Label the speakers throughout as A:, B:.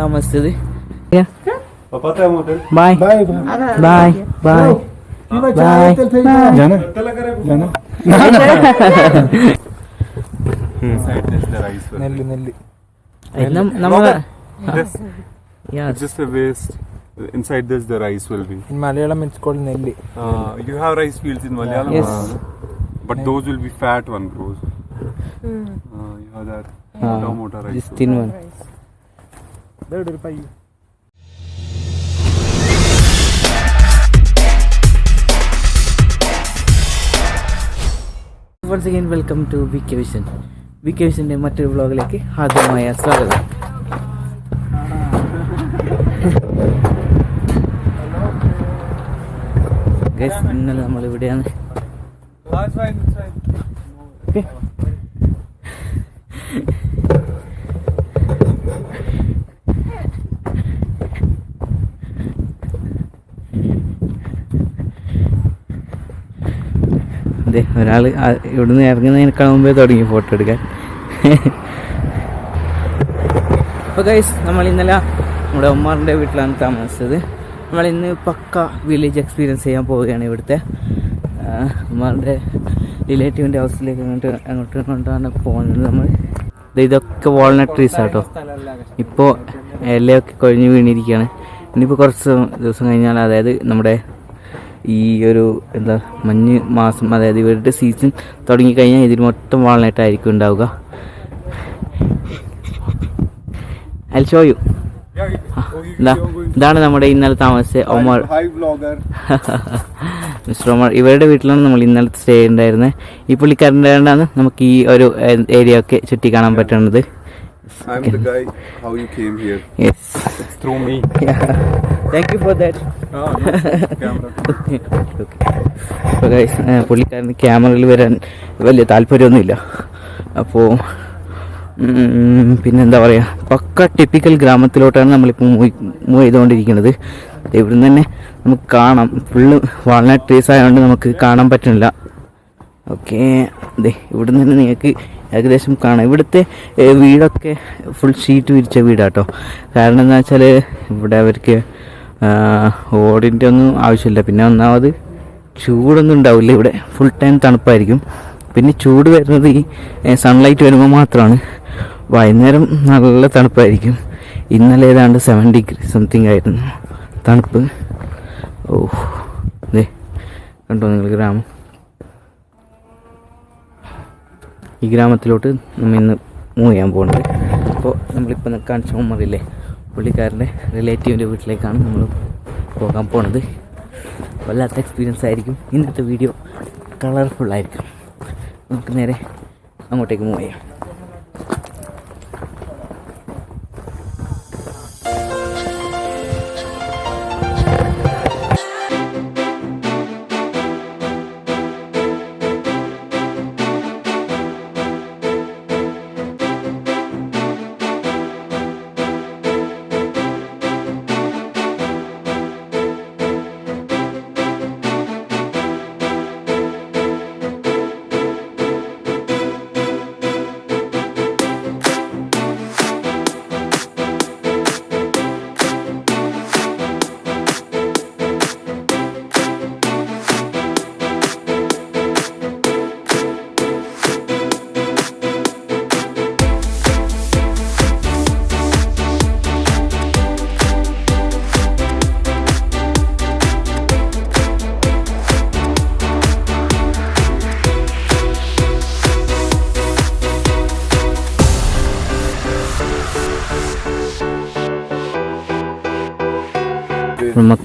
A: താമസിച്ചത്
B: Yeah.
C: Inside this, the rice will be.
B: In Malayalam, it's called Nelli.
C: Uh, you have rice fields in Malayalam?
A: Yes.
C: Uh, But those will be fat one bros. Uh, you have that
A: Ah,
C: tomato rice.
A: This thin one.
B: ഇതെവിടെ ഒരു പയ്യ
A: once again welcome to V K vision V K വിഷന്റെ മറ്റൊരു വ്ളോഗിലേക്ക് ഹാർദമായ സ്വാഗതം. Guys ഇന്നലെ നമ്മൾ
C: Ah, it's fine, it's fine.
A: അതെ ഒരാൾ ഇവിടുന്ന് ഇറങ്ങുന്നതിനേക്കാൾ മുമ്പേ തുടങ്ങി ഫോട്ടോ എടുക്കാൻ. അപ്പോൾ ഗൈസ് നമ്മൾ ഇന്നലെ നമ്മുടെ ഉമ്മാറിന്റെ വീട്ടിലാണ് താമസിച്ചത്. നമ്മൾ ഇന്ന് പക്ക വില്ലേജ് എക്സ്പീരിയൻസ് ചെയ്യാൻ പോവുകയാണ് ഇവിടുത്തെ. ഉമ്മാറിന്റെ റിലേറ്റീവിന്റെ ഹൗസിലേക്ക് അങ്ങോട്ട് അങ്ങോട്ട് കൊണ്ടാണ് പോകുന്നത് നമ്മൾ ഇതൊക്കെ വാൾനട്ട് ട്രീസ് ആട്ടോ. ഇപ്പോൾ ഇലയൊക്കെ കൊഴിഞ്ഞ് വീണിരിക്കുകയാണ് ഇനിയിപ്പോൾ കുറച്ച് ദിവസം കഴിഞ്ഞാൽ അതായത് നമ്മുടെ ഈ ഒരു എന്താ മഞ്ഞ് മാസം അതായത് ഇവരുടെ സീസൺ തുടങ്ങിക്കഴിഞ്ഞാൽ ഇതിൽ മൊത്തം വാൾനട്ടായിരിക്കും ഉണ്ടാവുക. ഐ ഷോ യു ഇതാണ് നമ്മുടെ ഇന്നലെ താമസിച്ച ഒമർ. മിസ്റ്റർ ഒമർ ഇവരുടെ വീട്ടിലാണ് നമ്മൾ ഇന്നലെ സ്റ്റേ ഉണ്ടായിരുന്നത് ഈ പുള്ളിക്കാരന്റെ കൊണ്ടാണ് നമുക്ക് ഈ ഒരു ഏരിയ ഒക്കെ ചുറ്റി കാണാൻ പറ്റുന്നത്.
C: I'm the guy how you came here. Through me.
A: Guys പുള്ളിക്കാരന് ക്യാമറയിൽ വരാൻ വലിയ താല്പര്യമൊന്നുമില്ല. അപ്പോൾ പിന്നെന്താ പറയുക പക്ക ടിപ്പിക്കൽ ഗ്രാമത്തിലോട്ടാണ് നമ്മളിപ്പോൾ മൂവ് ചെയ്തുകൊണ്ടിരിക്കുന്നത് ഇവിടുന്ന് തന്നെ നമുക്ക് കാണാം. ഫുള്ള് വാൾനട്ട് ട്രീസ് ആയതുകൊണ്ട് നമുക്ക് കാണാൻ പറ്റുന്നില്ല. ഓക്കെ. അതെ ഇവിടുന്ന് തന്നെ നിങ്ങൾക്ക് ഏകദേശം കാണാം. ഇവിടുത്തെ വീടൊക്കെ ഫുൾ ഷീറ്റ് വിരിച്ച വീടാട്ടോ. കാരണം എന്താ വെച്ചാൽ ഇവിടെ അവർക്ക് ഓടിന്റെ ഒന്നും ആവശ്യമില്ല. പിന്നെ ഒന്നാമത് ചൂടൊന്നും ഉണ്ടാവില്ല ഇവിടെ. ഫുൾ ടൈം തണുപ്പായിരിക്കും. പിന്നെ ചൂട് വരുന്നത് ഈ സൺലൈറ്റ് വരുമ്പോൾ മാത്രമാണ്. വൈകുന്നേരം നല്ല തണുപ്പായിരിക്കും. ഇന്നലെ ഏതാണ്ട് സെവൻ ഡിഗ്രി സംതിങ് ആയിരുന്നു. തണുപ്പ്. ഓ ദേ കണ്ടോ നിങ്ങൾ ഗ്രാമം? ഈ ഗ്രാമത്തിലോട്ട് നമ്മൾ ഇന്ന് മൂവ് ചെയ്യാൻ പോകുന്നത് അപ്പോൾ നമ്മളിപ്പോൾ കാണിച്ച ഉമ്മറില്ലേ പുള്ളിക്കാരന്റെ റിലേറ്റീവിന്റെ വീട്ടിലേക്കാണ് നമ്മൾ പോകാൻ പോണത്. വല്ലാത്ത എക്സ്പീരിയൻസ് ആയിരിക്കും. ഇന്നത്തെ വീഡിയോ കളർഫുള്ളായിരിക്കും നമുക്ക് നേരെ അങ്ങോട്ടേക്ക് മൂവ് ചെയ്യാം.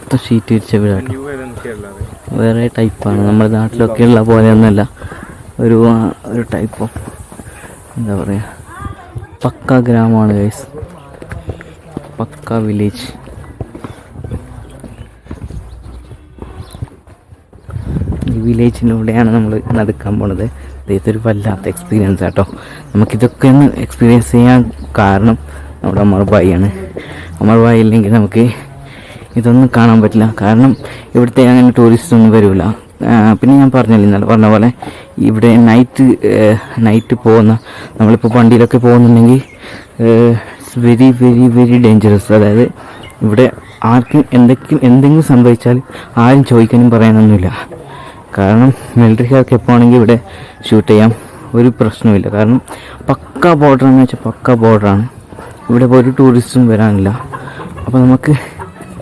A: മൊത്തം ഷീറ്റ് വിരിച്ച വീടാട്ടോ? വേറെ ടൈപ്പാണ് നമ്മുടെ നാട്ടിലൊക്കെ ഉള്ള പോലെയൊന്നുമല്ല. ഒരു ഒരു ടൈപ്പ് എന്താ പറയുക പക്ക ഗ്രാമമാണ് ഗൈസ് പക്ക വില്ലേജ് ഈ വില്ലേജിലൂടെയാണ് നമ്മൾ നടക്കാൻ പോണത്. ഇതൊരു വല്ലാത്ത എക്സ്പീരിയൻസ് ആട്ടോ നമുക്കിതൊക്കെ ഒന്ന് എക്സ്പീരിയൻസ് ചെയ്യാൻ കാരണം നമ്മുടെ അമർബായിയാണ് അമർബായി ഇല്ലെങ്കിൽ നമുക്ക് ഇതൊന്നും കാണാൻ പറ്റില്ല. കാരണം ഇവിടുത്തെ അങ്ങനെ ടൂറിസ്റ്റ് ഒന്നും വരില്ല പിന്നെ ഞാൻ പറഞ്ഞില്ല ഇന്നലെ പറഞ്ഞ പോലെ ഇവിടെ നൈറ്റ് നൈറ്റ് പോകുന്ന നമ്മളിപ്പോൾ വണ്ടിയിലൊക്കെ പോകുന്നുണ്ടെങ്കിൽ it's very very very dangerous അതായത് ഇവിടെ ആർക്കും എന്തെങ്കിലും എന്തെങ്കിലും സംഭവിച്ചാൽ ആരും ചോദിക്കാനും പറയാനൊന്നുമില്ല. കാരണം മിലിറ്ററിക്കാർക്ക് എപ്പോൾ ആണെങ്കിൽ ഇവിടെ ഷൂട്ട് ചെയ്യാം. ഒരു പ്രശ്നവുമില്ല. കാരണം പക്ക ബോർഡർ എന്ന് വെച്ചാൽ പക്ക ബോർഡറാണ് ഇവിടെ ഒരു ടൂറിസ്റ്റും വരാനില്ല. അപ്പോൾ നമുക്ക്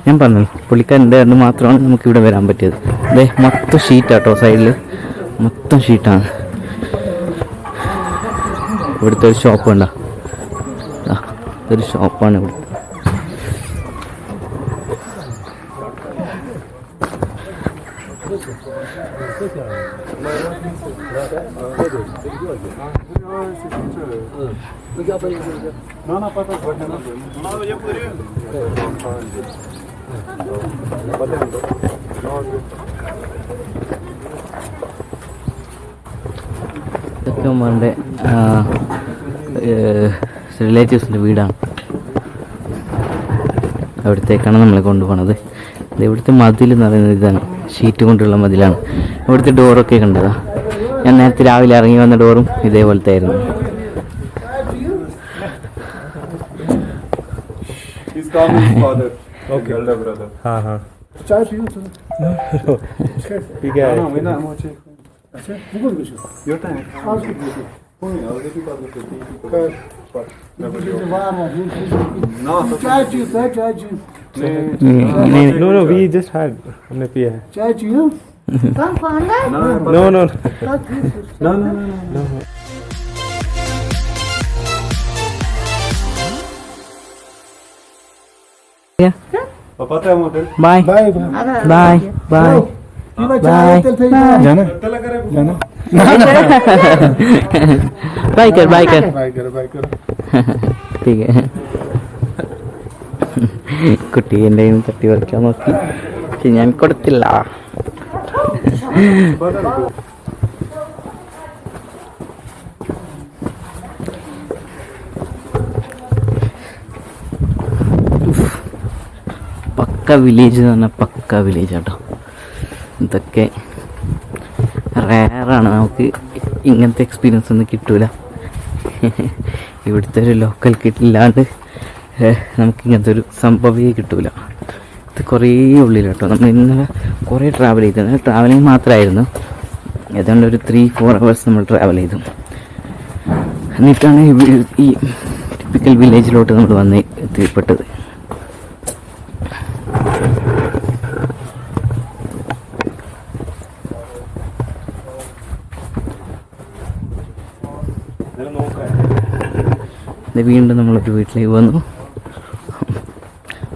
A: ഞാൻ പറഞ്ഞു പുള്ളിക്കാരന്റെ കാരണം മാത്രമാണ് നമുക്ക് ഇവിടെ വരാൻ പറ്റിയത്. അതെ മൊത്തം ഷീറ്റാട്ടോ സൈഡിൽ മൊത്തം ഷീറ്റാണ്. ഇവിടുത്തെ ഒരു ഷോപ്പ് ഉണ്ടോ ഒരു ഷോപ്പാണ് ഇവിടെ ഇതൊക്കെ ഉമ്മാന്റെ റിലേറ്റീവ്സിന്റെ വീടാണ്. അവിടത്തേക്കാണ് നമ്മളെ കൊണ്ടുപോകണത് ഇവിടുത്തെ മതിൽ എന്ന് പറയുന്നത് ഇതാണ്. ഷീറ്റ് കൊണ്ടുള്ള മതിലാണ്. ഇവിടുത്തെ ഡോറൊക്കെ കണ്ടതാ. ഞാൻ നേരത്തെ രാവിലെ ഇറങ്ങി വന്ന ഡോറും ഇതേപോലത്തെ ആയിരുന്നു.
C: He's calling his father. Okay. Elder brother.
B: हाँ हाँ
D: चाय पियो तो
B: ठीक है
C: No, no, we're not watching.
D: अच्छा भूगोल विषय
C: Your time.
D: आज की duty
C: Fine, I'll get you back with the tea.
D: Duty बाहर है
C: No,
D: चाय चाहिए सर चाय चाहिए
C: नहीं.
B: No no we just had हमने पिया है
D: चाय चाहिए काम खाना
C: No, no no no, no, no, no.
A: Bye കർ ബായ് കർ
B: बाय करो बाय करो
A: ठीक है കുട്ടി എൻ്റെ കയ്യിൽ നിന്ന് തട്ടി പറിക്കാൻ നോക്കി പക്ഷെ ഞാൻ കൊടുത്തില്ല പക്ക വില്ലേജ് എന്ന് പറഞ്ഞാൽ പക്ക വില്ലേജ് കേട്ടോ ഇതൊക്കെ റയറാണ് നമുക്ക് ഇങ്ങനത്തെ എക്സ്പീരിയൻസ് ഒന്നും കിട്ടൂല. ഇവിടുത്തെ ഒരു ലോക്കൽ കിട്ടില്ലാണ്ട് നമുക്ക് ഇങ്ങനത്തെ ഒരു സംഭവമേ കിട്ടൂല. ഇത് കുറേ ഉള്ളിൽ കേട്ടോ നമ്മൾ ഇന്നലെ കുറേ ട്രാവൽ ചെയ്തു. ട്രാവലിങ് മാത്രമായിരുന്നു. ഏതാണ്ട് ഒരു ത്രീ ഫോർ അവേഴ്സ് നമ്മൾ ട്രാവൽ ചെയ്തു. എന്നിട്ടാണ് ഈ ടിപ്പിക്കൽ വില്ലേജിലോട്ട് നമ്മൾ വന്ന് എത്തിപ്പെട്ടത്. ഇത് വീണ്ടും നമ്മളൊരു വീട്ടിലേക്ക് വന്നു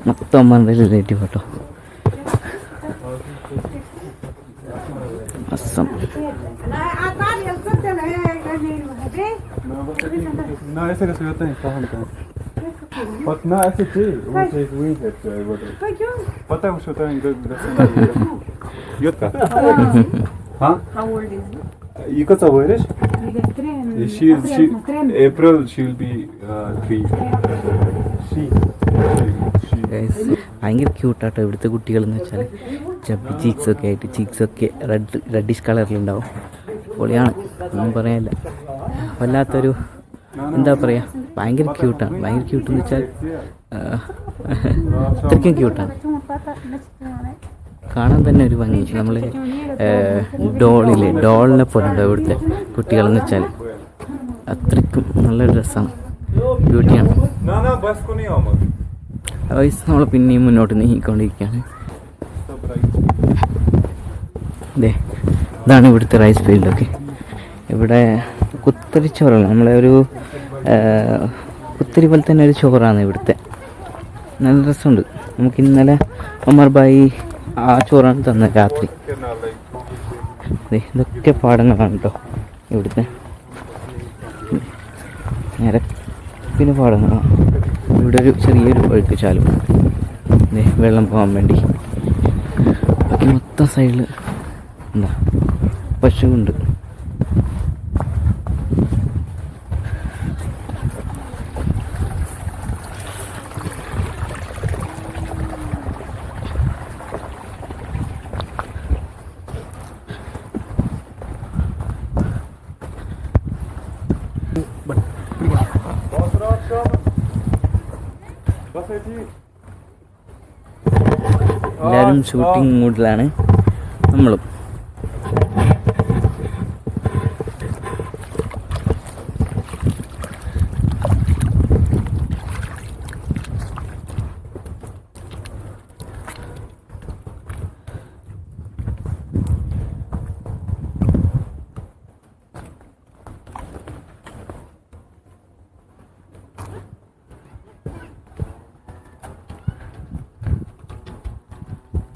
A: മൊത്തം അമ്മന്റെ റിലേറ്റീവ് കേട്ടോ Assam
C: Потому что там Йотка. А? Юка, что говоришь? Две,
E: три. she is she
C: she, April she'll be uh, three. She.
A: ഭയങ്കര ക്യൂട്ടാട്ടോ ഇവിടുത്തെ കുട്ടികൾ എന്ന് വെച്ചാൽ ചപ്പി ചീക്സ് ഒക്കെ ആയിട്ട് ചീക്സ് ഒക്കെ റെഡ് റെഡിഷ് കളറിലുണ്ടാവും പൊളിയാണ്. ഒന്നും പറയാനില്ല. വല്ലാത്തൊരു എന്താ പറയുക ഭയങ്കര ക്യൂട്ടാണ് ഭയങ്കര ക്യൂട്ട് എന്ന് വെച്ചാൽ അത്രയ്ക്കും ക്യൂട്ടാണ് കാണാൻ തന്നെ ഒരു ഭംഗി. നമ്മൾ ഡോളിലെ ഡോളിനെ പോലെ ഉണ്ടോ ഇവിടുത്തെ കുട്ടികളെന്ന് വെച്ചാൽ അത്രയ്ക്കും നല്ലൊരു ഡ്രസ്സാണ്. ബ്യൂട്ടിയാണ്. വയസ്സ് നമ്മൾ പിന്നെയും മുന്നോട്ട് നീങ്ങിക്കൊണ്ടിരിക്കുകയാണ്. അതെ ഇതാണ് ഇവിടുത്തെ റൈസ് ഫീൽഡൊക്കെ ഇവിടെ കുത്തരി ചോറല്ല നമ്മളെ ഒരു കുത്തരി പോലെ തന്നെ ഒരു ചോറാണ് ഇവിടുത്തെ. നല്ല രസമുണ്ട്. നമുക്ക് ഇന്നലെ ഒമർ ബായി ആ ചോറാണ് തന്നത് രാത്രി. അതെ ഇതൊക്കെ പാടങ്ങളാണ് കേട്ടോ ഇവിടുത്തെ. നേരെ പാടങ്ങളാണ് ഇവിടെ ഒരു ചെറിയൊരു ഒഴുക്ക് ചാലും വെള്ളം പോകാൻ വേണ്ടി. ബാക്കി മൊത്തം സൈഡിൽ എന്താ? പശുവുണ്ട്. എല്ലാവരും ഷൂട്ടിംഗ് മൂഡിലാണ് നമ്മളും.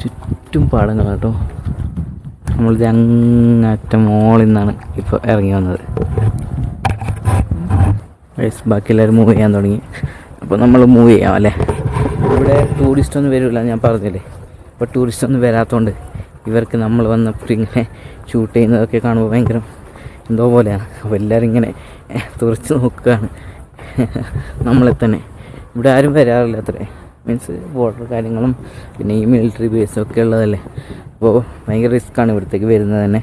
A: ചുറ്റും പാടങ്ങളാണ് കേട്ടോ. നമ്മളിത് അങ്ങറ്റം മോളിൽ നിന്നാണ് ഇപ്പോൾ ഇറങ്ങി വന്നത്. ബാക്കി എല്ലാവരും മൂവ് ചെയ്യാൻ തുടങ്ങി. അപ്പോൾ നമ്മൾ മൂവ് ചെയ്യാം അല്ലേ? ഇവിടെ ടൂറിസ്റ്റ് ഒന്നും വരില്ല ഞാൻ പറഞ്ഞില്ലേ? അപ്പോൾ ടൂറിസ്റ്റ് ഒന്നും വരാത്തതുകൊണ്ട് ഇവർക്ക് നമ്മൾ വന്നപ്പോൾ ഇങ്ങനെ ഷൂട്ട് ചെയ്യുന്നതൊക്കെ കാണുമ്പോൾ ഭയങ്കര എന്തോ പോലെയാണ്. അപ്പോൾ എല്ലാവരും ഇങ്ങനെ തുറച്ച് നോക്കുകയാണ് നമ്മളെ തന്നെ. ഇവിടെ ആരും വരാറില്ല അത്രേ. മീൻസ് ബോർഡർ കാര്യങ്ങളും പിന്നെ ഈ മിലിറ്ററി ബേസും ഒക്കെ ഉള്ളതല്ലേ? അപ്പോൾ ഭയങ്കര ആണ് ഇവിടത്തേക്ക് വരുന്നത് തന്നെ.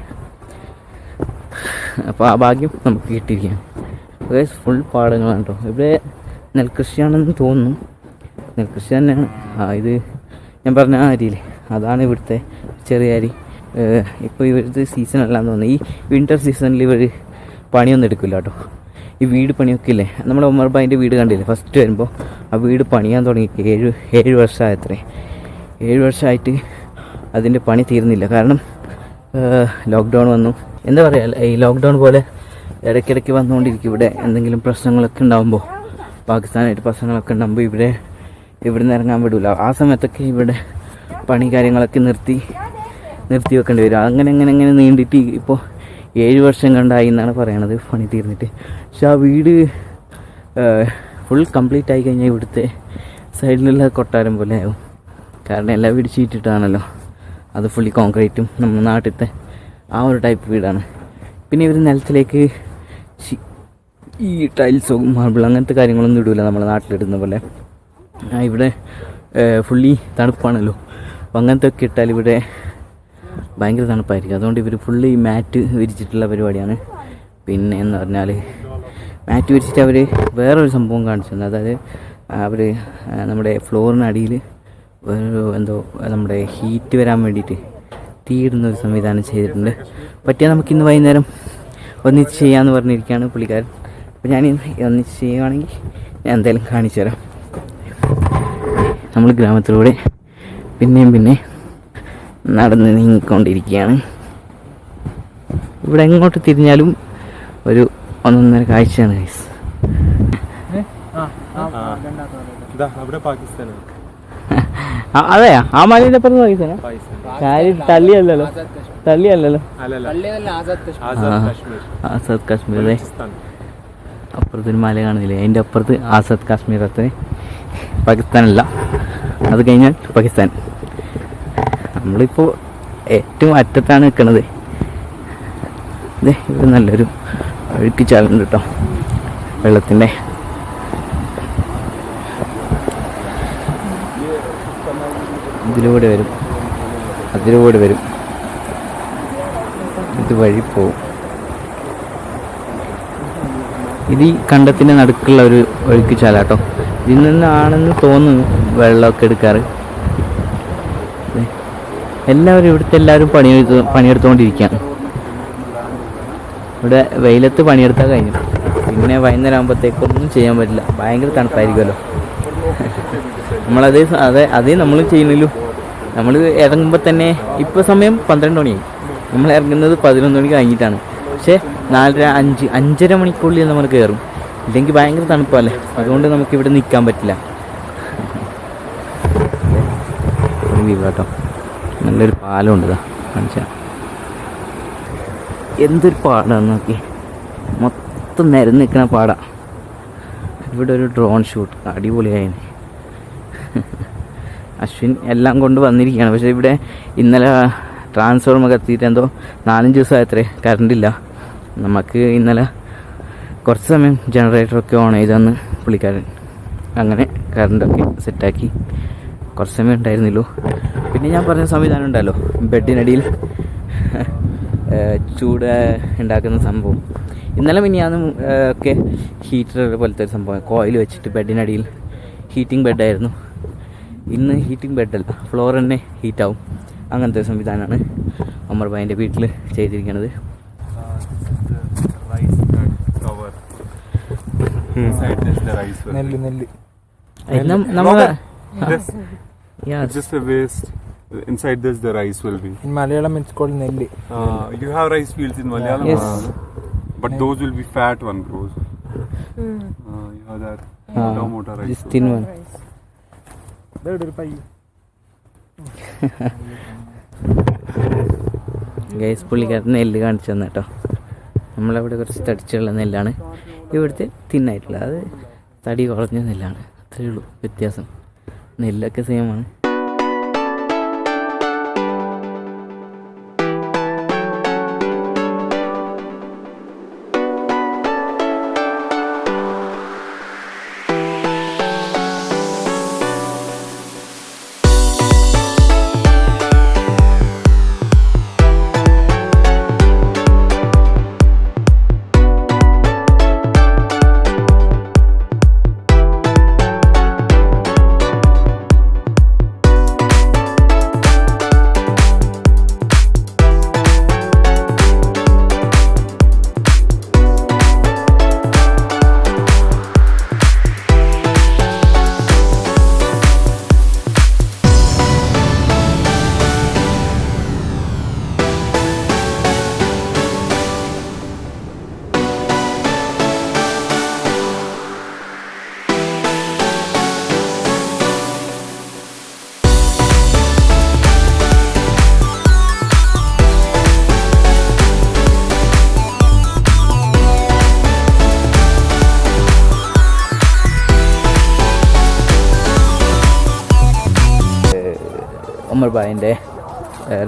A: അപ്പോൾ ആ ഭാഗ്യം നമുക്ക് കിട്ടിയിരിക്കുകയാണ്. ഫുൾ പാടങ്ങളാണ് കേട്ടോ ഇവിടെ നെൽകൃഷിയാണെന്ന് തോന്നുന്നു. നെൽകൃഷി തന്നെയാണ്. ആ ഇത് ഞാൻ പറഞ്ഞ ആ അരിയില്ലേ? അതാണ് ഇവിടുത്തെ ചെറിയ അരി. ഇപ്പോൾ ഇവിടുത്തെ സീസൺ അല്ലാന്ന് തോന്നുന്നു. ഈ വിന്റർ സീസണിൽ ഇവർ പണിയൊന്നും എടുക്കില്ല കേട്ടോ ഈ വീട് പണിയൊക്കെ ഇല്ലേ? നമ്മുടെ ബായിന്റെ വീട് കണ്ടില്ലേ? ഫസ്റ്റ് വരുമ്പോൾ ആ വീട് പണിയാൻ തുടങ്ങി. ഏഴ് ഏഴ് വർഷമായത്രേ. ഏഴ് വർഷമായിട്ട് അതിന്റെ പണി തീർന്നില്ല. കാരണം ലോക്ക്ഡൗൺ വന്നു. എന്താ പറയുക ഈ ലോക്ക്ഡൗൺ പോലെ ഇടയ്ക്കിടയ്ക്ക് വന്നുകൊണ്ടിരിക്കും ഇവിടെ. എന്തെങ്കിലും പ്രശ്നങ്ങളൊക്കെ ഉണ്ടാകുമ്പോൾ പാകിസ്ഥാനായിട്ട് പ്രശ്നങ്ങളൊക്കെ ഉണ്ടാകുമ്പോൾ ഇവിടെ ഇവിടെ നിന്ന് ഇറങ്ങാൻ വിടില്ല ആ സമയത്തൊക്കെ ഇവിടെ പണി കാര്യങ്ങളൊക്കെ നിർത്തി നിർത്തി വെക്കേണ്ടി വരും. അങ്ങനെ അങ്ങനെ അങ്ങനെ നീണ്ടിട്ട് ഇപ്പോൾ ഏഴ് വർഷം കണ്ടായി എന്നാണ് പറയണത്. പണി തീർന്നിട്ട്. പക്ഷെ ആ വീട് ഫുൾ കംപ്ലീറ്റ് ആയി കഴിഞ്ഞാൽ ഇവിടുത്തെ സൈഡിലുള്ള കൊട്ടാരം പോലെ ആവും. കാരണം എല്ലാം വീട് ചീറ്റിട്ടാണല്ലോ അത് ഫുള്ളി കോൺക്രീറ്റും നമ്മുടെ നാട്ടിലത്തെ ആ ഒരു ടൈപ്പ് വീടാണ്. പിന്നെ ഇവർ നിലത്തിലേക്ക് ഈ ടൈൽസോ മാർബിൾ അങ്ങനത്തെ കാര്യങ്ങളൊന്നും ഇടില്ല നമ്മുടെ നാട്ടിലിടുന്ന പോലെ. ഇവിടെ ഫുള്ളി തണുപ്പാണല്ലോ. അപ്പം അങ്ങനത്തെ ഒക്കെ ഇട്ടാൽ ഇവിടെ ഭയങ്കര തണുപ്പായിരിക്കും. അതുകൊണ്ട് ഇവർ ഫുള്ള് ഈ മാറ്റ് വിരിച്ചിട്ടുള്ള പരിപാടിയാണ്. പിന്നെ എന്ന് പറഞ്ഞാൽ മാറ്റ് വിരിച്ചിട്ട് അവർ വേറൊരു സംഭവം കാണിച്ചു തന്നെ അതായത് അവർ നമ്മുടെ ഫ്ലോറിനടിയിൽ വേറൊരു എന്തോ നമ്മുടെ ഹീറ്റ് വരാൻ വേണ്ടിയിട്ട് തീയിടുന്ന ഒരു സംവിധാനം ചെയ്തിട്ടുണ്ട്. പറ്റിയാൽ നമുക്ക് ഇന്ന് വൈകുന്നേരം ഒന്നിച്ച് ചെയ്യാമെന്ന് പറഞ്ഞിരിക്കുകയാണ് പുള്ളിക്കാരൻ. അപ്പോൾ ഞാൻ ഒന്നിച്ച് ചെയ്യുവാണെങ്കിൽ ഞാൻ എന്തായാലും കാണിച്ചു തരാം. നമ്മൾ ഗ്രാമത്തിലൂടെ പിന്നെയും പിന്നെ നടന്ന് നീങ്ങിക്കൊണ്ടിരിക്കുകയാണ്. ഇവിടെ എങ്ങോട്ട് തിരിഞ്ഞാലും ഒരു ഒന്നൊന്നര കാഴ്ചയാണ് ഗൈസ്
B: അതെ അവിടെ പാകിസ്ഥാനാണ്.
A: അതെയാ? ആ മലയുടെ അപ്പുറത്ത് പാകിസ്ഥാനാ? കാര്യം തള്ളിയല്ലല്ലോ. തള്ളിയല്ലല്ലോ.
B: അല്ലല്ല. ആസാദ് കാശ്മീർ.
A: ആസാദ് കാശ്മീർ. അതെ.
B: പാകിസ്ഥാൻ.
A: അപ്പുറത്തൊരു മല കാണുന്നില്ലേ അതിന്റെ അപ്പുറത്ത് ആസാദ് കാശ്മീർ അത്ര. പാകിസ്ഥാനല്ല. അത് കഴിഞ്ഞാൽ പാകിസ്ഥാൻ. നമ്മളിപ്പോൾ ഏറ്റവും അറ്റത്താണ് നിൽക്കുന്നത് ഇതേ നല്ലൊരു ഒഴുക്ക് ചാലുണ്ട് കേട്ടോ വെള്ളത്തിന്റെ ഇതിലൂടെ വരും. അതിലൂടെ വരും. ഇത് വഴി പോവും. ഇത് ഈ കണ്ടത്തിന്റെ നടുക്കുള്ള ഒരു ഒഴുക്ക് ചാലാട്ടോ ഇതിൽ നിന്നാണെന്ന് തോന്നുന്നു വെള്ളമൊക്കെ എടുക്കാറ്. എല്ലാവരും ഇവിടുത്തെ എല്ലാവരും പണിയെടുത്ത് പണിയെടുത്തുകൊണ്ടിരിക്കുകയാണ് ഇവിടെ വെയിലത്ത് പണിയെടുത്താൽ കഴിഞ്ഞു. പിന്നെ വൈകുന്നേരം ആകുമ്പോഴത്തേക്കൊന്നും ചെയ്യാൻ പറ്റില്ല. ഭയങ്കര തണുപ്പായിരിക്കുമല്ലോ. നമ്മളതേ അതെ അതേ നമ്മൾ ചെയ്യുന്നില്ലു നമ്മൾ ഇറങ്ങുമ്പോൾ തന്നെ ഇപ്പോൾ സമയം പന്ത്രണ്ട് മണിയായി നമ്മൾ ഇറങ്ങുന്നത് പതിനൊന്ന് മണി കഴിഞ്ഞിട്ടാണ്. പക്ഷേ നാലര അഞ്ച് അഞ്ചര മണിക്കുള്ളിൽ നമ്മൾ കയറും. ഇല്ലെങ്കിൽ ഭയങ്കര തണുപ്പല്ലേ? അതുകൊണ്ട് നമുക്ക് ഇവിടെ നിൽക്കാൻ പറ്റില്ല കേട്ടോ നല്ലൊരു പാലമുണ്ട് കാണിച്ചാൽ കാണിച്ചാ. എന്തൊരു പാടാണ് നോക്കി. മൊത്തം നിരന്ന് നിൽക്കുന്ന പാടാണ് ഇവിടെ ഒരു ഡ്രോൺ ഷൂട്ട് അടിപൊളിയായി അശ്വിൻ എല്ലാം കൊണ്ട് വന്നിരിക്കുകയാണ്. പക്ഷേ ഇവിടെ ഇന്നലെ ട്രാൻസ്ഫോർമർ കത്തിയിട്ട് എന്തോ നാലഞ്ച് ദിവസമായത്രേ അത്രേ ഇല്ല. നമുക്ക് ഇന്നലെ കുറച്ച് സമയം ജനറേറ്ററൊക്കെ ഓൺ ചെയ്തെന്ന് പുള്ളിക്കാരൻ. അങ്ങനെ കറണ്ടൊക്കെ സെറ്റാക്കി കുറച്ച് സമയം ഉണ്ടായിരുന്നില്ലൂ പിന്നെ ഞാൻ പറഞ്ഞ സംവിധാനം ഉണ്ടല്ലോ ബെഡിനടിയിൽ. ചൂട് ഉണ്ടാക്കുന്ന സംഭവം. ഇന്നലെ മിനിയാന്നും ഒക്കെ ഹീറ്റർ പോലത്തെ ഒരു സംഭവം കോയിൽ വെച്ചിട്ട് ബെഡിനടിയിൽ ഹീറ്റിംഗ് ബെഡായിരുന്നു ഇന്ന് ഹീറ്റിംഗ് ബെഡല്ല ഫ്ലോർ തന്നെ ഹീറ്റാവും അങ്ങനത്തെ ഒരു സംവിധാനമാണ് അമർ ഭായിന്റെ വീട്ടിൽ ചെയ്തിരിക്കുന്നത്
B: നെല്ല് നെല്ല്.
A: നമ്മൾ
C: This, it's just a waste. Inside this the rice will be.
B: In Malayalam, it's called Nelly.
C: Uh, you have rice fields in Malayalam?
A: Yes.
C: Uh, but those will be fat one bros. Uh, you have that
A: Uh,
C: tomato rice.
A: One
B: ഇതെവിടെ പയ്യ
A: guys പുള്ളിക്കാരൻ നെല്ല് കാണിച്ചു തന്നെ കേട്ടോ നമ്മളവിടെ കുറച്ച് തടിച്ചുള്ള നെല്ലാണ് ഇവിടുത്തെ തിന്നായിട്ടുള്ള അത് തടി കുറഞ്ഞ നെല്ലാണ് അത്രയേ ഉള്ളൂ വ്യത്യാസം നെല്ലൊക്കെ സെയിമാണ്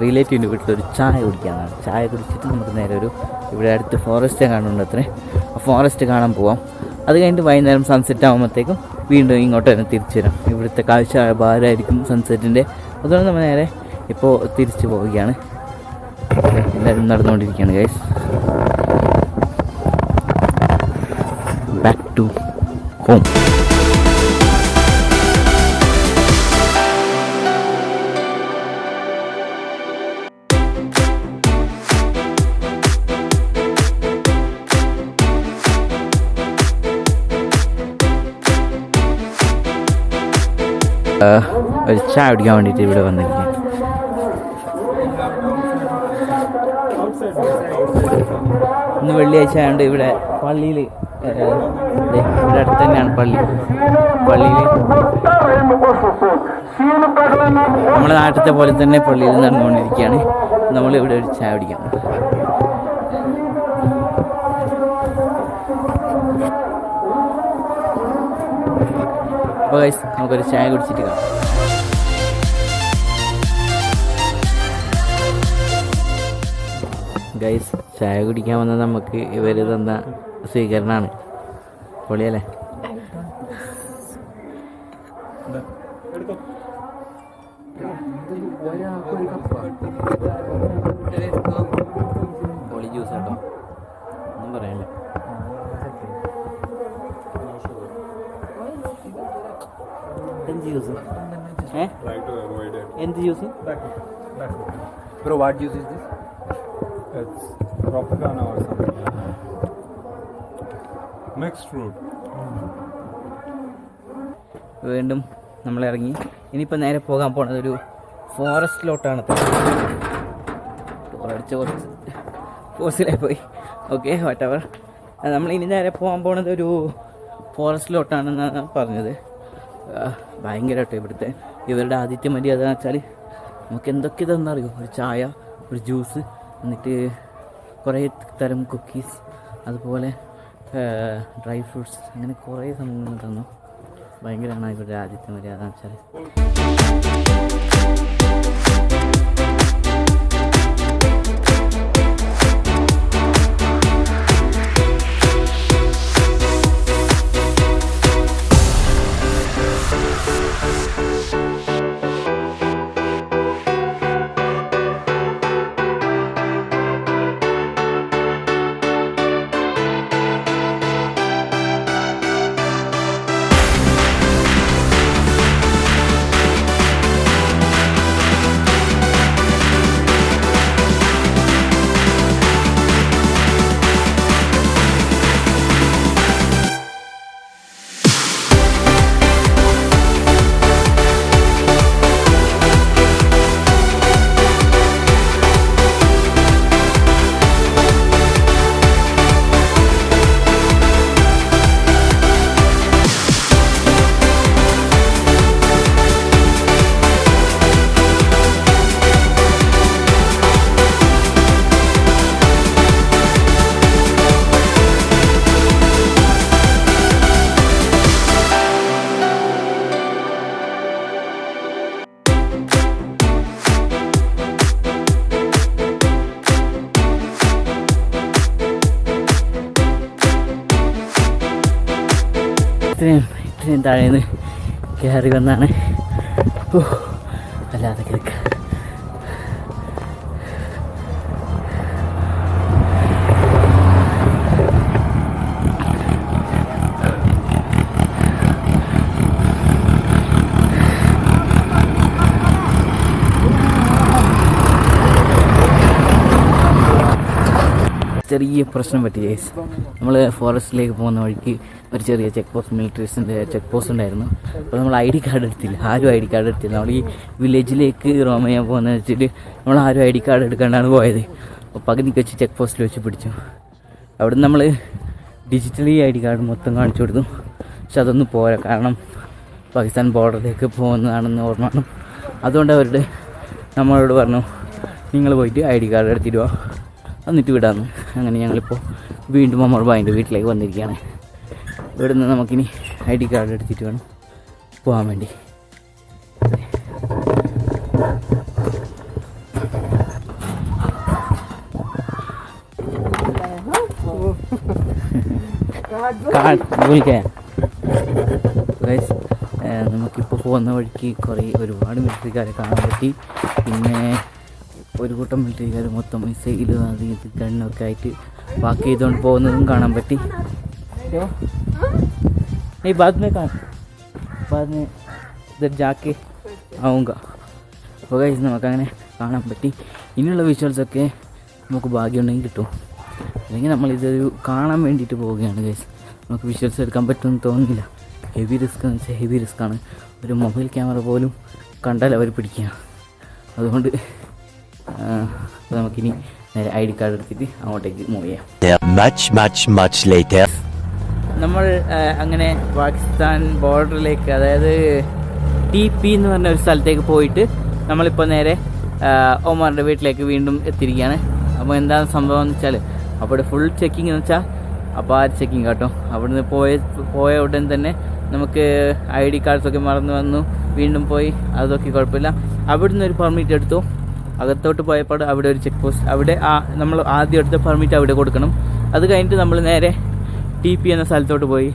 A: റിലേറ്റീവിന്റെ വീട്ടിൽ ഒരു ചായ കുടിക്കാനാണ് ചായ കുടിച്ചിട്ട് നമുക്ക് നേരെ ഒരു ഇവിടെ അടുത്ത് ഫോറസ്റ്റ് കാണുന്നുണ്ട് അത്രേ ആ ഫോറസ്റ്റ് കാണാൻ പോവാം. അത് കഴിഞ്ഞിട്ട് വൈകുന്നേരം സൺസെറ്റ് ആകുമ്പോഴത്തേക്കും വീണ്ടും ഇങ്ങോട്ട് തന്നെ തിരിച്ചു വരാം. ഇവിടുത്തെ കാഴ്ച ഭാരമായിരിക്കും സൺസെറ്റിന്റെ അതുകൊണ്ട് നമ്മൾ നേരെ ഇപ്പോൾ തിരിച്ചു പോവുകയാണ്. എല്ലാവരും നടന്നുകൊണ്ടിരിക്കുകയാണ് ഗൈസ് ബാക്ക് ടു ഹോം ഒരു ചായ കുടിക്കാൻ വേണ്ടിയിട്ട് ഇവിടെ വന്നിരിക്കുക ഇന്ന് വെള്ളിയാഴ്ച ആയതുകൊണ്ട് ഇവിടെ പള്ളിയിൽ ഇവിടെ അടുത്ത് തന്നെയാണ് പള്ളി. പള്ളിയിൽ നമ്മുടെ നാട്ടിലത്തെ പോലെ തന്നെ പള്ളിയിൽ നടന്നുകൊണ്ടിരിക്കുകയാണ്. നമ്മളിവിടെ ഒരു ചായ കുടിക്കാം. അപ്പോൾ ഗൈസ് നമുക്കൊരു ചായ കുടിച്ചിട്ട് കാണാം. ഗൈസ് ചായ കുടിക്കാൻ വന്ന നമുക്ക് ഇവർ തന്ന സ്വീകരണമാണ്. പൊളിയല്ലേ? എന്ത് ജ്യൂസ് ഏ
C: Try to avoid it.
A: എന്ത് juice
B: bro what use is this
C: It's Tropicana or something. Mixed fruit.
A: വീണ്ടും നമ്മൾ ഇറങ്ങി. ഇനിയിപ്പോൾ നേരെ പോകാൻ പോണത് ഒരു ഫോറസ്റ്റിലോട്ടാണ് അടിച്ച് കുറച്ച് ഫോഴ്സിലായി പോയി. ഓക്കെ വാട്ടവർ നമ്മൾ ഇനി നേരെ പോകാൻ പോണത് ഒരു ഫോറസ്റ്റിലോട്ടാണെന്നാണ് പറഞ്ഞത്. ഭയങ്കരമായിട്ട് ഇവിടുത്തെ. ഇവരുടെ ആദിത്യ മര്യാദ എന്ന് വെച്ചാൽ നമുക്ക് എന്തൊക്കെ ഇതെന്നറിയോ ഒരു ചായ ഒരു ജ്യൂസ് എന്നിട്ട് കുറേ തരം കുക്കീസ് അതുപോലെ ഡ്രൈ ഫ്രൂട്ട്സ് അങ്ങനെ കുറേ സംഭവങ്ങൾ തന്നു. ഭയങ്കരമാണ് ഇവരുടെ ആദിത്യ മര്യാദ എന്ന് വെച്ചാൽ താഴേന്ന് കയറി വന്നാണ്. ചെറിയ പ്രശ്നം പറ്റി ഗൈസ് നമ്മൾ ഫോറസ്റ്റിലേക്ക് പോകുന്ന വഴിക്ക് ഒരു ചെറിയ ചെക്ക് പോസ്റ്റ് മിലിറ്ററീസിന്റെ ചെക്ക് പോസ്റ്റ് ഉണ്ടായിരുന്നു. അപ്പോൾ നമ്മൾ ഐ ഡി കാർഡ് എടുത്തില്ല. ആരും ഐ ഡി കാർഡ് എടുത്തില്ല. നമ്മൾ ഈ വില്ലേജിലേക്ക് റോം ചെയ്യാൻ പോകുന്നത് വെച്ചിട്ട് നമ്മൾ ആരും ഐ ഡി കാർഡ് എടുക്കാണ്ടാണ് പോയത്. അപ്പോൾ പകുതിക്ക് വെച്ച് ചെക്ക് പോസ്റ്റിൽ വെച്ച് പിടിച്ചു. അവിടെ നമ്മൾ ഡിജിറ്റലി ഐ ഡി കാർഡ് മൊത്തം കാണിച്ചു കൊടുത്തു. പക്ഷെ അതൊന്നും പോരാ. കാരണം പാകിസ്ഥാൻ ബോർഡറിലേക്ക് പോകുന്നതാണെന്ന് ഓർമ്മ അതുകൊണ്ട് അവരുടെ നമ്മളോട് പറഞ്ഞു നിങ്ങൾ പോയിട്ട് ഐ ഡി കാർഡ് എടുത്തിട്ട് എന്നിട്ട് വിടാമെന്ന് അങ്ങനെ ഞങ്ങളിപ്പോൾ വീണ്ടും അമ്മ ബായിന്റെ വീട്ടിലേക്ക് വന്നിരിക്കുകയാണ്. ഇവിടെ നിന്ന് നമുക്കിനി ഐ ഡി കാർഡ് എടുത്തിട്ട് വേണം പോകാൻ വേണ്ടി. നമുക്കിപ്പോൾ പോകുന്ന വഴിക്ക് കുറേ ഒരുപാട് മിലിറ്ററിക്കാരെ കാണാൻ പറ്റി. പിന്നെ ഒരു കൂട്ടം മിലിറ്ററിക്കാർ മൊത്തം മിസൈലും അത് ഇത് ഗണ്ണൊക്കെ ആയിട്ട് പാക്ക് ചെയ്തുകൊണ്ട് പോകുന്നതും കാണാൻ പറ്റി ഈ बाद में कहाँ बाद में इधर जाके आऊँगा അപ്പോൾ ഗൈസ് നമുക്കങ്ങനെ കാണാൻ പറ്റി ഇനിയുള്ള വിഷ്വൽസൊക്കെ നമുക്ക് ഭാഗ്യമുണ്ടെങ്കിൽ കിട്ടും അല്ലെങ്കിൽ നമ്മളിതൊരു കാണാൻ വേണ്ടിയിട്ട് പോവുകയാണ് ഗൈസ് നമുക്ക് വിഷ്വൽസ് എടുക്കാൻ പറ്റുമെന്ന് തോന്നുന്നില്ല ഹെവി റിസ്ക് എന്ന് വെച്ചാൽ ഹെവി റിസ്ക്കാണ് ഒരു മൊബൈൽ ക്യാമറ പോലും കണ്ടാൽ അവർ പിടിക്കുക അതുകൊണ്ട് ആ, അപ്പോൾ നമുക്കിനി നേരെ ഐ ഡി കാർഡ് എടുത്തിട്ട് അങ്ങോട്ടേക്ക് മൂവ് ചെയ്യാം. നമ്മൾ അങ്ങനെ പാകിസ്ഥാൻ ബോർഡറിലേക്ക് അതായത് ടി പി എന്ന് പറഞ്ഞ ഒരു സ്ഥലത്തേക്ക് പോയിട്ട് നമ്മളിപ്പോൾ നേരെ ഒമാറിന്റെ വീട്ടിലേക്ക് വീണ്ടും എത്തിയിരിക്കുകയാണ്. അപ്പോൾ എന്താണ് സംഭവം എന്ന് വെച്ചാൽ അവിടെ ഫുൾ ചെക്കിംഗ് എന്ന് വെച്ചാൽ അപ്പോൾ ആ ചെക്കിംഗ് കേട്ടോ. അവിടുന്ന് പോയ പോയ ഉടൻ തന്നെ നമുക്ക് ഐ ഡി കാർഡ്സൊക്കെ മറന്നു വന്നു. വീണ്ടും പോയി അതൊക്കെ കുഴപ്പമില്ല. അവിടുന്ന് ഒരു പെർമിറ്റ് എടുത്തു. അകത്തോട്ട് പോയപ്പോൾ അവിടെ ഒരു ചെക്ക് പോസ്റ്റ് അവിടെ ആ നമ്മൾ ആദ്യം എടുത്ത പെർമിറ്റ് അവിടെ കൊടുക്കണം. അത് കഴിഞ്ഞിട്ട് നമ്മൾ നേരെ ടി പി എന്ന സ്ഥലത്തോട്ട് പോയി.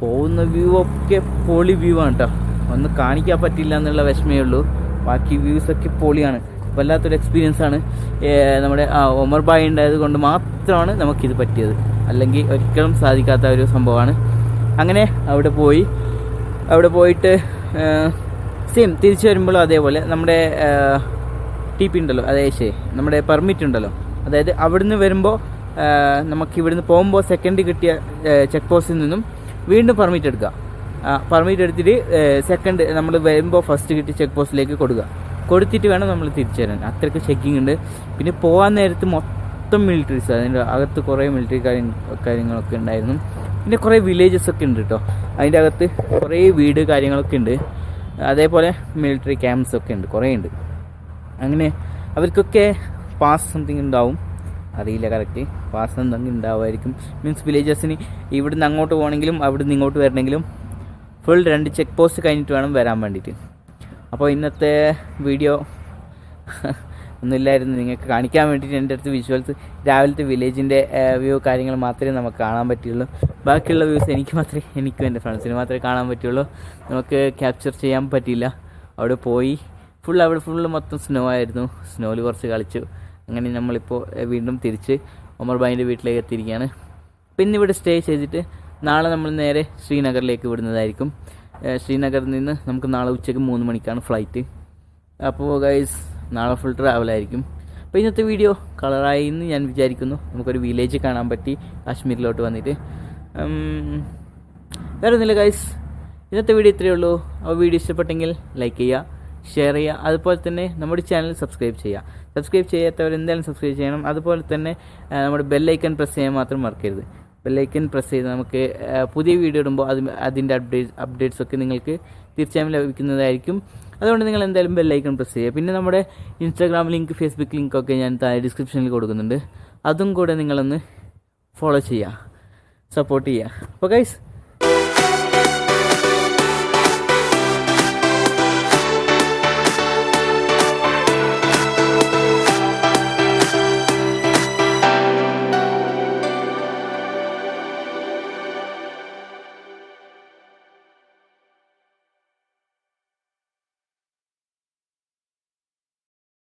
A: പോകുന്ന വ്യൂ ഒക്കെ പൊളി വ്യൂ ആണ് കേട്ടോ ഒന്ന് കാണിക്കാൻ പറ്റില്ല എന്നുള്ള വിഷമേ ഉള്ളൂ. ബാക്കി വ്യൂസ് ഒക്കെ പൊളിയാണ്. വല്ലാത്തൊരു എക്സ്പീരിയൻസ് ആണ്. നമ്മുടെ ആ ഒമർ ബായ് ഉണ്ടായത് കൊണ്ട് മാത്രമാണ് നമുക്കിത് പറ്റിയത്. അല്ലെങ്കിൽ ഒരിക്കലും സാധിക്കാത്ത ഒരു സംഭവമാണ്. അങ്ങനെ അവിടെ പോയി. അവിടെ പോയിട്ട് സെയിം തിരിച്ചു വരുമ്പോഴും അതേപോലെ. നമ്മുടെ ടി പി ഉണ്ടല്ലോ അതെ ശേ നമ്മുടെ പെർമിറ്റ് ഉണ്ടല്ലോ. അതായത് അവിടുന്ന് വരുമ്പോൾ നമുക്ക് ഇവിടുന്ന് പോകുമ്പോൾ സെക്കൻഡ് കിട്ടിയ ചെക്ക് പോസ്റ്റിൽ നിന്നും വീണ്ടും പെർമിറ്റ് എടുക്കുക. പെർമിറ്റ് എടുത്തിട്ട് സെക്കൻഡ് നമ്മൾ വരുമ്പോൾ ഫസ്റ്റ് കിട്ടിയ ചെക്ക് പോസ്റ്റിലേക്ക് കൊടുക്കുക. കൊടുത്തിട്ട് വേണം നമ്മൾ തിരിച്ചു വരാൻ. അത്രയ്ക്ക് ചെക്കിംഗ് ഉണ്ട്. പിന്നെ പോകാൻ നേരത്ത് മൊത്തം മിലിറ്ററീസ് അതിന്റെ അകത്ത് കുറേ മിലിറ്ററി കാര്യം കാര്യങ്ങളൊക്കെ ഉണ്ടായിരുന്നു. പിന്നെ കുറേ വില്ലേജസ് ഒക്കെ ഉണ്ട് കേട്ടോ അതിന്റെ അകത്ത് കുറേ വീട് കാര്യങ്ങളൊക്കെ ഉണ്ട്. അതേപോലെ മിലിറ്ററി ക്യാമ്പ്സ് ഒക്കെ ഉണ്ട്. കുറേ ഉണ്ട്. അങ്ങനെ അവർക്കൊക്കെ പാസ് സംതിങ് ഉണ്ടാവും. അറിയില്ല കറക്റ്റ് പാസ് എന്തെങ്കിലും ഉണ്ടാവുമായിരിക്കും. മീൻസ് വില്ലേജസിന് ഇവിടെ നിന്ന് അങ്ങോട്ട് പോകണമെങ്കിലും അവിടെ നിന്ന് ഇങ്ങോട്ട് വരണമെങ്കിലും ഫുൾ രണ്ട് ചെക്ക് പോസ്റ്റ് കഴിഞ്ഞിട്ട് വേണം വരാൻ വേണ്ടിയിട്ട്. അപ്പോൾ ഇന്നത്തെ വീഡിയോ ഒന്നുമില്ലായിരുന്നു. നിങ്ങൾക്ക് കാണിക്കാൻ വേണ്ടിയിട്ട് എന്റെ അടുത്ത് വിഷ്വൽസ് രാവിലത്തെ വില്ലേജിന്റെ വ്യൂ കാര്യങ്ങൾ മാത്രമേ നമുക്ക് കാണാൻ പറ്റുള്ളൂ ബാക്കിയുള്ള വ്യൂസ് എനിക്ക് മാത്രമേ എനിക്കും എന്റെ ഫ്രണ്ട്സിന് മാത്രമേ കാണാൻ പറ്റുള്ളൂ നമുക്ക് ക്യാപ്ചർ ചെയ്യാൻ പറ്റിയില്ല. അവിടെ പോയി ഫുൾ അവിടെ ഫുള്ള് മൊത്തം സ്നോ ആയിരുന്നു. സ്നോയിൽ കുറച്ച് കളിച്ചു. അങ്ങനെ നമ്മളിപ്പോൾ വീണ്ടും തിരിച്ച് ഒമർ ഭായിന്റെ വീട്ടിലേക്ക് എത്തിയിരിക്കുകയാണ്. പിന്നെ ഇവിടെ സ്റ്റേ ചെയ്തിട്ട് നാളെ നമ്മൾ നേരെ ശ്രീനഗറിലേക്ക് വിടുന്നതായിരിക്കും. ശ്രീനഗറിൽ നിന്ന് നമുക്ക് നാളെ ഉച്ചയ്ക്ക് മൂന്ന് മണിക്കാണ് ഫ്ലൈറ്റ് അപ്പോൾ ഗൈസ് നാളെ ഫുൾ ട്രാവലായിരിക്കും അപ്പോൾ ഇന്നത്തെ വീഡിയോ കളറായി എന്ന് ഞാൻ വിചാരിക്കുന്നു. നമുക്കൊരു വില്ലേജ് കാണാൻ പറ്റി കാശ്മീരിലോട്ട് വന്നിട്ട്. വേറെ ഒന്നുമില്ല ഗൈസ് ഇന്നത്തെ വീഡിയോ ഇത്രയേ ഉള്ളൂ. ആ വീഡിയോ ഇഷ്ടപ്പെട്ടെങ്കിൽ ലൈക്ക് ചെയ്യുക. ഷെയർ ചെയ്യുക. അതുപോലെ തന്നെ നമ്മുടെ ചാനൽ സബ്സ്ക്രൈബ് ചെയ്യുക. സബ്സ്ക്രൈബ് ചെയ്യാത്തവർ എന്തായാലും സബ്സ്ക്രൈബ് ചെയ്യണം. അതുപോലെ തന്നെ നമ്മുടെ ബെല്ലൈക്കൺ പ്രസ് ചെയ്യാൻ മാത്രം മറക്കരുത്. ബെല്ലൈക്കൺ പ്രസ് ചെയ്ത് നമുക്ക് പുതിയ വീഡിയോ ഇടുമ്പോൾ അത് അതിന്റെ അപ്ഡേറ്റ് അപ്ഡേറ്റ്സ് ഒക്കെ നിങ്ങൾക്ക് തീർച്ചയായും ലഭിക്കുന്നതായിരിക്കും. അതുകൊണ്ട് നിങ്ങൾ എന്തായാലും ബെല്ലൈക്കൺ പ്രസ് ചെയ്യുക. പിന്നെ നമ്മുടെ ഇൻസ്റ്റാഗ്രാം ലിങ്ക് ഫേസ്ബുക്ക് ലിങ്ക് ഒക്കെ ഞാൻ ഡിസ്ക്രിപ്ഷനിൽ കൊടുക്കുന്നുണ്ട്. അതും കൂടെ നിങ്ങളൊന്ന് ഫോളോ ചെയ്യുക. സപ്പോർട്ട് ചെയ്യുക. അപ്പോൾ ഗൈസ്